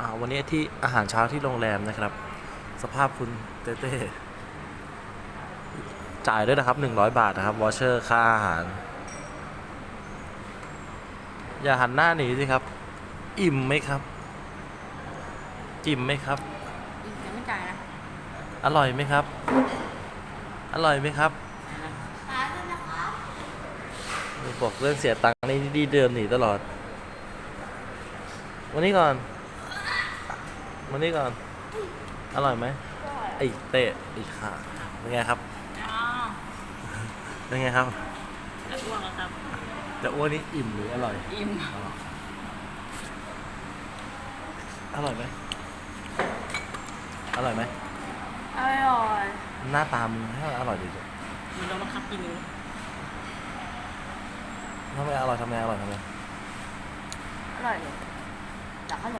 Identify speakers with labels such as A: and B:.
A: อ่าวันนี้ที่อาหารเช้าที่โรงแรมนะครับ สภาพคุณเต้เต้จ่ายด้วยนะครับ100 บาทนะครับวอเชอร์ค่าอาหาร อย่าหันหน้าหนีสิครับ อิ่มไหมครับ อิ่มไหมครับ
B: อีกยังไม่จ่ายนะ
A: อร่อยไหมครับ อร่อยไหมครับบอกเรื่องเสียตังค์นี่ดีเดินหนีตลอด วันนี้ก่อน วันนี้ก่อน อร่อยไหมไอ้เตะไอ้ขาเป็นไงครับ
B: อ๋อ
A: เป็นไงครับ
B: จะอ้วกแล้วครับ
A: จะอ้วนนี่อิ่มหรืออร่อย
B: อิ่ม
A: อร่อยไหมอร่อยไหม
B: อร่อย
A: หน้าตามึงให้อร่อยดิ
B: มันต้องบังคับกินนี้
A: ทำไมอร่อยทำไมอร่อยทำไม
B: อร่อยเลยแต่ข้าวเหนียว